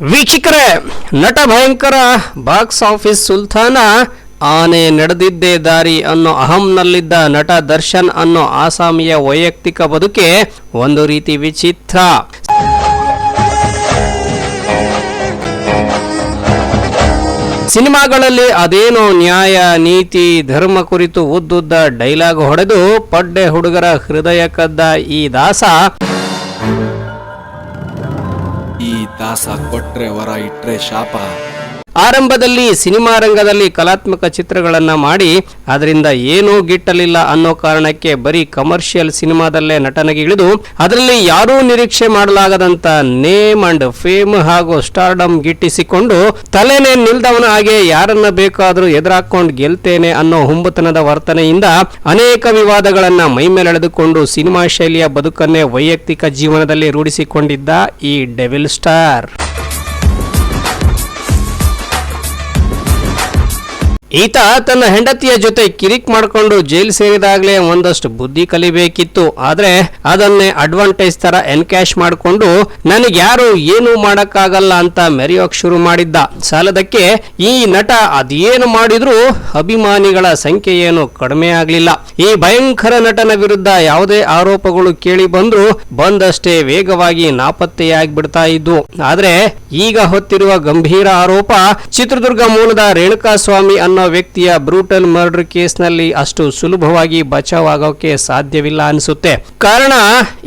ವೀಕ್ಷಕರೇ, ನಟ ಭಯಂಕರ ಬಾಕ್ಸ್ ಆಫೀಸ್ ಸುಲ್ತಾನ ಆನೆ ನಡೆದಿದ್ದೇ ದಾರಿ ಅನ್ನೋ ಅಹಂನಲ್ಲಿದ್ದ ನಟ ದರ್ಶನ್ ಅನ್ನೋ ಆಸಾಮಿಯ ವೈಯಕ್ತಿಕ ಬದುಕೆ ಒಂದು ರೀತಿ ವಿಚಿತ್ರ. ಸಿನಿಮಾಗಳಲ್ಲಿ ಅದೇನೋ ನ್ಯಾಯ, ನೀತಿ, ಧರ್ಮ ಕುರಿತು ಉದ್ದುದ್ದ ಡೈಲಾಗ್ ಹೊಡೆದು ಪಡ್ಡೆ ಹುಡುಗರ ಹೃದಯ ಕದ್ದ ಈ ದಾಸ. ಈ ದಾಸ ಕೊಟ್ರೆ ವರ ಇಟ್ರೆ ಶಾಪ. ಆರಂಭದಲ್ಲಿ ಸಿನಿಮಾ ರಂಗದಲ್ಲಿ ಕಲಾತ್ಮಕ ಚಿತ್ರಗಳನ್ನು ಮಾಡಿ ಅದರಿಂದ ಏನೂ ಗಿಟ್ಟಲಿಲ್ಲ ಅನ್ನೋ ಕಾರಣಕ್ಕೆ ಬರೀ ಕಮರ್ಷಿಯಲ್ ಸಿನಿಮಾದಲ್ಲೇ ನಟನೆಗೆ ಇಳಿದು, ಅದರಲ್ಲಿ ಯಾರೂ ನಿರೀಕ್ಷೆ ಮಾಡಲಾಗದಂತ ನೇಮ್ ಅಂಡ್ ಫೇಮ್ ಹಾಗೂ ಸ್ಟಾರ್ಡಮ್ ಗಿಟ್ಟಿಸಿಕೊಂಡು, ತಲೆನೇ ನಿಲ್ದವನ ಹಾಗೆ ಯಾರನ್ನ ಬೇಕಾದರೂ ಎದುರಾಕೊಂಡು ಗೆಲ್ತೇನೆ ಅನ್ನೋ ಹುಂಬತನದ ವರ್ತನೆಯಿಂದ ಅನೇಕ ವಿವಾದಗಳನ್ನ ಮೈಮೇಲೆಳೆದುಕೊಂಡು ಸಿನಿಮಾ ಶೈಲಿಯ ಬದುಕನ್ನೇ ವೈಯಕ್ತಿಕ ಜೀವನದಲ್ಲಿ ರೂಢಿಸಿಕೊಂಡಿದ್ದ ಈ ಡೆವಿಲ್ ಸ್ಟಾರ್. ಈತ ತನ್ನ ಹೆಂಡತಿಯ ಜೊತೆ ಕಿರಿಕ್ ಮಾಡಿಕೊಂಡು ಜೈಲ್ ಸೇರಿದಾಗಲೇ ಒಂದಷ್ಟು ಬುದ್ಧಿ ಕಲಿಬೇಕಿತ್ತು. ಆದ್ರೆ ಅದನ್ನೇ ಅಡ್ವಾಂಟೇಜ್ ತರ ಎನ್ಕ್ಯಾಶ್ ಮಾಡಿಕೊಂಡು ನನಗೆ ಯಾರು ಏನು ಮಾಡಕ್ಕಾಗಲ್ಲ ಅಂತ ಮೆರೆಯೋಕ್ ಶುರು ಮಾಡಿದ್ದ. ಸಾಲದಕ್ಕೆ ಈ ನಟ ಅದೇನು ಮಾಡಿದ್ರೂ ಅಭಿಮಾನಿಗಳ ಸಂಖ್ಯೆ ಏನು ಕಡಿಮೆ ಆಗ್ಲಿಲ್ಲ. ಈ ಭಯಂಕರ ನಟನ ವಿರುದ್ಧ ಯಾವುದೇ ಆರೋಪಗಳು ಕೇಳಿ ಬಂದ್ರು ಬಂದಷ್ಟೇ ವೇಗವಾಗಿ ನಾಪತ್ತೆಯಾಗ್ಬಿಡ್ತಾ ಇದ್ವು ಆದ್ರೆ ಈಗ ಹೊತ್ತಿರುವ ಗಂಭೀರ ಆರೋಪ ಚಿತ್ರದುರ್ಗ ಮೂಲದ ರೇಣುಕಾ ಸ್ವಾಮಿ ಅನ್ನೋ ವ್ಯಕ್ತಿಯ ಬ್ರೂಟಲ್ ಮರ್ಡರ್ ಕೇಸ್ನಲ್ಲಿ ಅಷ್ಟು ಸುಲಭವಾಗಿ ಬಚಾವಾಗೋಕೆ ಸಾಧ್ಯವಿಲ್ಲ ಅನಿಸುತ್ತೆ. ಕಾರಣ,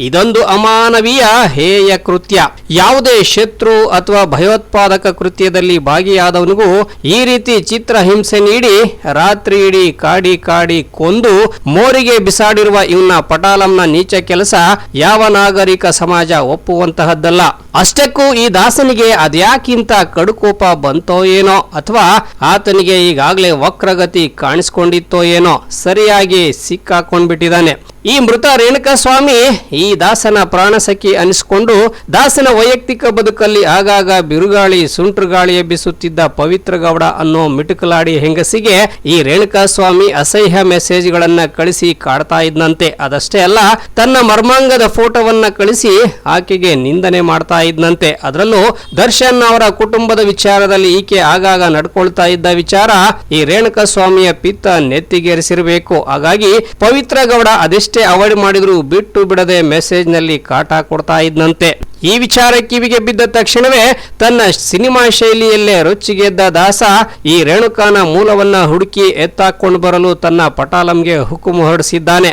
ಇದೊಂದು ಅಮಾನವೀಯ ಹೇಯ ಕೃತ್ಯ. ಯಾವುದೇ ಶತ್ರು ಅಥವಾ ಭಯೋತ್ಪಾದಕ ಕೃತ್ಯದಲ್ಲಿ ಭಾಗಿಯಾದವನಿಗೂ ಈ ರೀತಿ ಚಿತ್ರ ಹಿಂಸೆ ನೀಡಿ ರಾತ್ರಿ ಇಡೀ ಕಾಡಿ ಕಾಡಿ ಕೊಂದು ಮೋರಿಗೆ ಬಿಸಾಡಿರುವ ಇವನ ಪಟಾಲಂನ ನೀಚ ಕೆಲಸ ಯಾವ ನಾಗರಿಕ ಸಮಾಜ ಒಪ್ಪುವಂತಹದ್ದಲ್ಲ. ಅಷ್ಟಕ್ಕೂ ಈ ದಾಸನಿಗೆ ಅದ್ಯಾಕಿಂತ ಕಡುಕೋಪ ಬಂತೋ ಏನೋ ಅಥವಾ ಆತನಿಗೆ ಈಗಾಗಲೇ ವಕ್ರಗತಿ ಕಾಣಿಸ್ಕೊಂಡಿತ್ತೋ ಏನೋ ಸರಿಯಾಗಿ ಸಿಕ್ಕಾಕೊಂಡ್ಬಿಟ್ಟಿದ್ದಾನೆ. ಈ ಮೃತ ರೇಣುಕಾ ಸ್ವಾಮಿ ಈ ದಾಸನ ಪ್ರಾಣಸಖಿ ಅನಿಸಿಕೊಂಡು ದಾಸನ ವೈಯಕ್ತಿಕ ಬದುಕಲ್ಲಿ ಆಗಾಗ ಬಿರುಗಾಳಿ, ಸುಂಟ್ರುಗಾಳಿ ಎಬ್ಬಿಸುತ್ತಿದ್ದ ಪವಿತ್ರಗೌಡ ಅನ್ನೋ ಮಿಟುಕಲಾಡಿ ಹೆಂಗಸಿಗೆ ಈ ರೇಣುಕಾ ಸ್ವಾಮಿ ಅಸಹ್ಯ ಮೆಸೇಜ್ಗಳನ್ನು ಕಳಿಸಿ ಕಾಡ್ತಾ ಇದ್ನಂತೆ. ಅದಷ್ಟೇ ಅಲ್ಲ, ತನ್ನ ಮರ್ಮಾಂಗದ ಫೋಟೋವನ್ನ ಕಳಿಸಿ ಆಕೆಗೆ ನಿಂದನೆ ಮಾಡ್ತಾ ಇದ್ನಂತೆ. ಅದರಲ್ಲೂ ದರ್ಶನ್ ಅವರ ಕುಟುಂಬದ ವಿಚಾರದಲ್ಲಿ ಈಕೆ ಆಗಾಗ ನಡ್ಕೊಳ್ತಾ ಇದ್ದ ವಿಚಾರ ಈ ರೇಣುಕಾ ಸ್ವಾಮಿಯ ಪಿತ್ತ ನೆತ್ತಿಗೇರಿಸಿರಬೇಕು. ಹಾಗಾಗಿ ಪವಿತ್ರ ಗೌಡ ಅದೆಷ್ಟೇ ಅವಾಯ್ಡ್ ಮಾಡಿದರೂ, ಬಿಟ್ಟು ಬಿಡದೆ ಮೆಸೇಜ್ನಲ್ಲಿ ಕಾಟ ಕೊಡ್ತಾ ಇದ್ದಂತೆ ಈ ವಿಚಾರ ಕಿವಿಗೆ ಬಿದ್ದ ತಕ್ಷಣವೇ ತನ್ನ ಸಿನಿಮಾ ಶೈಲಿಯಲ್ಲೇ ರೊಚ್ಚಿಗೆದ್ದ ದಾಸ ಈ ರೇಣುಕಾನ ಮೂಲವನ್ನ ಹುಡುಕಿ ಎತ್ತಾಕೊಂಡು ಬರಲು ತನ್ನ ಪಟಾಲಂಗೆ ಹುಕುಮು ಹೊರಡಿಸಿದ್ದಾನೆ.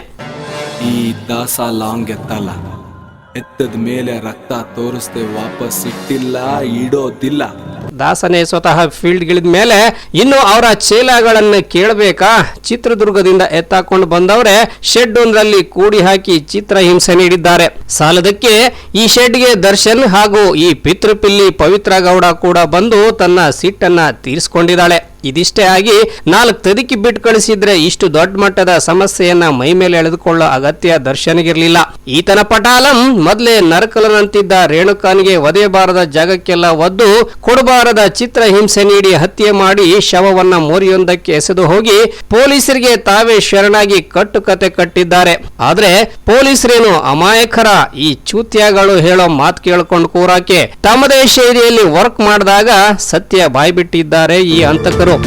ಈ ದಾಸ ಲಾಂಗ್ ಎತ್ತಲ್ಲ. ಎತ್ತದ ಮೇಲೆ ರಕ್ತ ತೋರಿಸ್ದೆ ವಾಪಸ್ ಇಟ್ಟಿಲ್ಲ ಇಡೋದಿಲ್ಲ. ದಾಸನೇ ಸ್ವತಃ ಫೀಲ್ಡ್ಗಿಳಿದ ಮೇಲೆ ಇನ್ನು ಅವರ ಚೇಲಾಗಳನ್ನು ಕೇಳಬೇಕಾ? ಚಿತ್ರದುರ್ಗದಿಂದ ಎತ್ತಾಕೊಂಡು ಬಂದವರೇ ಶೆಡ್ ಒಂದರಲ್ಲಿ ಕೂಡಿ ಹಾಕಿ ಚಿತ್ರ ಹಿಂಸೆ ನೀಡಿದ್ದಾರೆ. ಸಾಲದಕ್ಕೆ ಈ ಶೆಡ್ಗೆ ದರ್ಶನ್ ಹಾಗೂ ಈ ಪಿತೃಪಿಲ್ಲಿ ಪವಿತ್ರ ಗೌಡ ಕೂಡ ಬಂದು ತನ್ನ ಸಿಟ್ಟನ್ನ ತೀರಿಸಿಕೊಂಡಿದ್ದಾಳೆ. ಇದಿಷ್ಟೇ ಆಗಿ ನಾಲ್ಕು ತದಿಕಿ ಬಿಟ್ಟು ಕಳಿಸಿದ್ರೆ ಇಷ್ಟು ದೊಡ್ಡ ಮಟ್ಟದ ಸಮಸ್ಯೆಯನ್ನ ಮೈ ಮೇಲೆ ಎಳೆದುಕೊಳ್ಳೋ ಅಗತ್ಯ ದರ್ಶನಿಗಿರ್ಲಿಲ್ಲ. ಈತನ ಪಟಾಲಂ ಮೊದಲೇ ನರಕಲನಂತಿದ್ದ ರೇಣುಕಾನ್ಗೆ ಒದೆಯಬಾರದ ಜಾಗಕ್ಕೆಲ್ಲ ಒದ್ದು ಕೊಡಬಾರದ ಚಿತ್ರ ಹಿಂಸೆ ನೀಡಿ ಹತ್ಯೆ ಮಾಡಿ ಶವವನ್ನ ಮೋರಿಯೊಂದಕ್ಕೆ ಎಸೆದು ಹೋಗಿ ಪೊಲೀಸರಿಗೆ ತಾವೇ ಶರಣಾಗಿ ಕಟ್ಟುಕತೆ ಕಟ್ಟಿದ್ದಾರೆ. ಆದ್ರೆ ಪೊಲೀಸರೇನು ಅಮಾಯಕರ? ಈ ಚೂತ್ಯಗಳು ಹೇಳೋ ಮಾತು ಕೇಳಿಕೊಂಡು ಕೂರಾಕೆ. ತಮ್ಮದೇ ಶೈಲಿಯಲ್ಲಿ ವರ್ಕ್ ಮಾಡಿದಾಗ ಸತ್ಯ ಬಾಯ್ಬಿಟ್ಟಿದ್ದಾರೆ ಈ ಹಂತಕರು.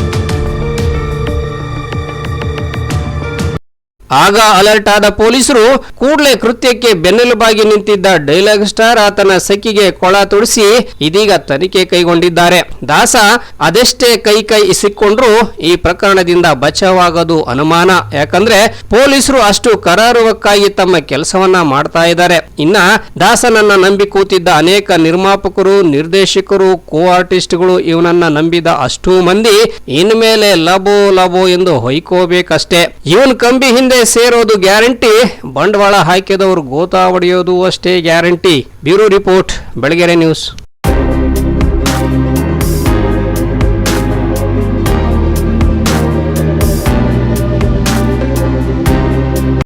ಆಗ ಅಲರ್ಟ್ ಆದ ಪೊಲೀಸರು ಕೂಡಲೇ ಕೃತ್ಯಕ್ಕೆ ಬೆನ್ನೆಲುಬಾಗಿ ನಿಂತಿದ್ದ ಡೈಲಾಗ್ ಸ್ಟಾರ್ ಆತನ ಸಖಿಗೆ ಕೊಳ ತುಡಿಸಿ ಇದೀಗ ತನಿಖೆ ಕೈಗೊಂಡಿದ್ದಾರೆ. ದಾಸ ಅದೆಷ್ಟೇ ಕೈ ಕೈ ಸಿಕ್ಕೊಂಡ್ರು ಈ ಪ್ರಕರಣದಿಂದ ಬಚಾವಾಗೋದು ಅನುಮಾನ. ಯಾಕಂದ್ರೆ ಪೊಲೀಸರು ಅಷ್ಟು ಕರಾರುವಕ್ಕಾಗಿ ತಮ್ಮ ಕೆಲಸವನ್ನ ಮಾಡ್ತಾ ಇದ್ದಾರೆ. ಇನ್ನ ದಾಸನನ್ನ ನಂಬಿ ಕೂತಿದ್ದ ಅನೇಕ ನಿರ್ಮಾಪಕರು, ನಿರ್ದೇಶಕರು ಕೋ ಆರ್ಟಿಸ್ಟ್ಗಳು ಇವನನ್ನ ನಂಬಿದ ಅಷ್ಟೂ ಮಂದಿ ಇನ್ಮೇಲೆ ಲಬೋ ಲಬೋ ಎಂದು ಹೊಯ್ಕೋಬೇಕಷ್ಟೇ. ಇವನ್ ಕಂಬಿ ಹಿಂದೆ ಸೇರೋದು ಗ್ಯಾರಂಟಿ, ಬಂಡವಾಳ ಹಾಕಿದವರು ಗೋತಾ ಹೊಡೆಯೋದು ಅಷ್ಟೇ guarantee. Bureau report, Belagere news.